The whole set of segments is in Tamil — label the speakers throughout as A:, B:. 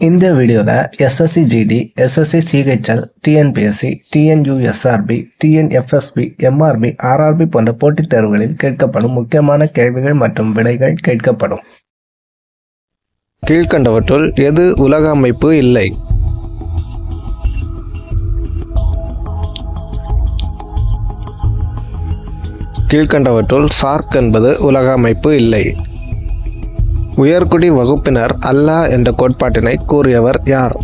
A: இந்த வீடியோவில் SSC GD SSC CHSL TNPSC TNUSRB TNFSB MRB RRB போன்ற போட்டித் தேர்வுகளில் கேட்கப்படும் முக்கியமான கேள்விகள் மற்றும் விடைகள் கேட்கப்படும்.
B: கீழ்கண்டவற்றுள் எது உலக அமைப்பு இல்லை? கீழ்கண்டவற்றுள் சார்க் என்பது உலக அமைப்பு இல்லை. உயர்குடி வகுப்பினர் அல்லாஹ் என்ற கோட்பாட்டினை கூறியவர் யார்?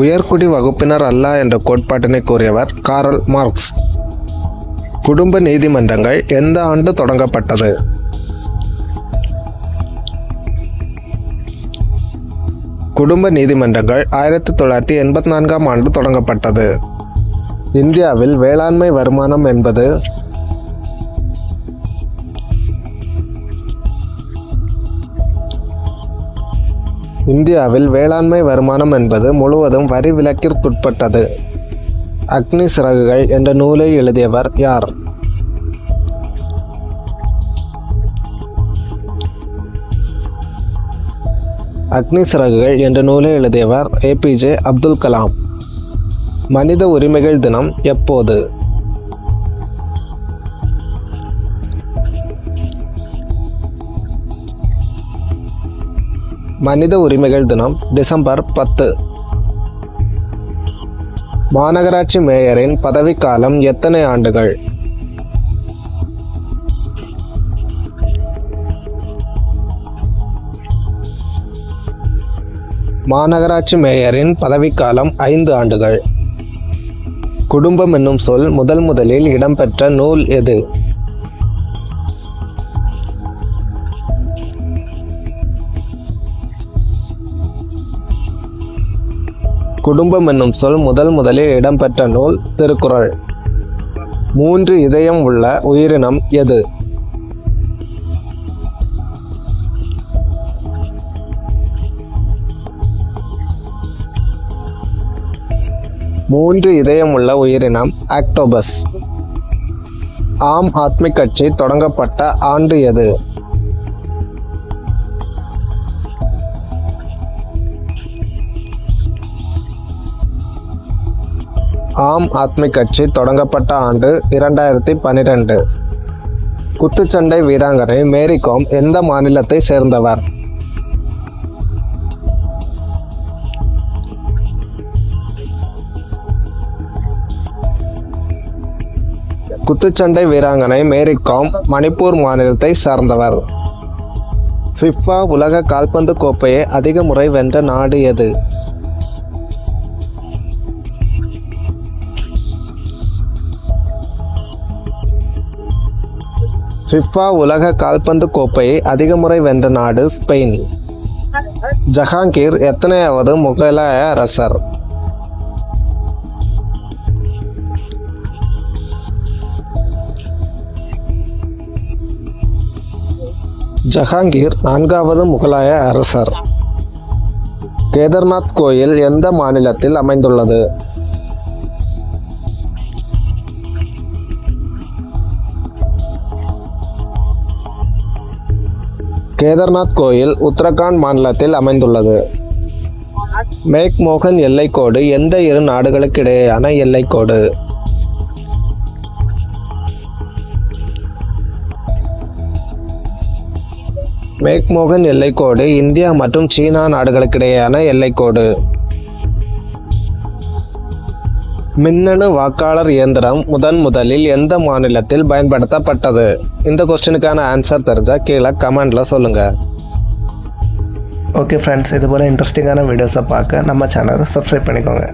B: உயர்குடி வகுப்பினர் அல்லாஹ் என்ற கோட்பாட்டினை கூறியவர் காரல் மார்க்ஸ். குடும்ப நீதிமன்றங்கள் எந்த ஆண்டு தொடங்கப்பட்டது? குடும்ப நீதிமன்றங்கள் ஆயிரத்தி தொள்ளாயிரத்தி எண்பத்தி நான்காம் ஆண்டு தொடங்கப்பட்டது. இந்தியாவில் வேளாண்மை வருமானம் என்பது இந்தியாவில் வேளாண்மை வருமானம் என்பது முழுவதும் வரி விலக்கிற்குட்பட்டது. அக்னி சிறகுகள் என்ற நூலை எழுதியவர் யார்? அக்னி சிறகுகள் என்ற நூலை எழுதியவர் ஏபிஜே அப்துல் கலாம். மனித உரிமைகள் தினம் எப்போது? மனித உரிமைகள் தினம் டிசம்பர் பத்து. மாநகராட்சி மேயரின் பதவிக்காலம் எத்தனை ஆண்டுகள்? மாநகராட்சி மேயரின் பதவிக்காலம் ஐந்து ஆண்டுகள். குடும்பம் என்னும் சொல் முதல் முதலில் இடம்பெற்ற நூல் எது? குடும்பம் என்னும் சொல் முதல் முதலில் இடம்பெற்ற நூல் திருக்குறள். மூன்று இதயம் உள்ள உயிரினம் எது? மூன்று இதயம் உள்ள உயிரினம் ஆக்டோபஸ். ஆம் ஆத்மி கட்சி தொடங்கப்பட்ட ஆண்டு எது? ஆம் ஆத்மி கட்சி தொடங்கப்பட்ட ஆண்டு இரண்டாயிரத்தி பன்னிரெண்டு குத்துச்சண்டை வீராங்கனை மேரிகோம் எந்த மாநிலத்தை சேர்ந்தவர்? குத்துச்சண்டை வீராங்கனை மேரிகோம் மணிப்பூர் மாநிலத்தை சார்ந்தவர். ஃபிஃபா உலக கால்பந்து கோப்பையை அதிக முறை வென்ற நாடு எது? ஃபிஃபா உலக கால்பந்து கோப்பையை அதிக முறை வென்ற நாடு ஸ்பெயின். ஜஹாங்கீர் எத்தனையாவது முகலாய அரசர்? ஜஹாங்கீர் நான்காவது முகலாய அரசர். கேதர்நாத் கோயில் எந்த மாநிலத்தில் அமைந்துள்ளது? கேதார்நாத் கோயில் உத்தரகாண்ட் மாநிலத்தில் அமைந்துள்ளது. மேக்மோகன் எல்லைக்கோடு எந்த இரு நாடுகளுக்கிடையேயான எல்லைக்கோடு? மேக்மோகன் எல்லைக்கோடு இந்தியா மற்றும் சீனா நாடுகளுக்கிடையேயான எல்லைக்கோடு. மின்னணு வாக்காளர் இயந்திரம் முதன் முதலில் எந்த மாநிலத்தில் பயன்படுத்தப்பட்டது? இந்த கொஸ்டினுக்கான ஆன்சர் தெரிஞ்சால் கீழே கமெண்டில் சொல்லுங்கள்
A: ஓகே ஃப்ரெண்ட்ஸ் இது போல் இன்ட்ரெஸ்டிங்கான வீடியோஸை பார்க்க நம்ம சேனலை சப்ஸ்கிரைப் பண்ணிக்கோங்க.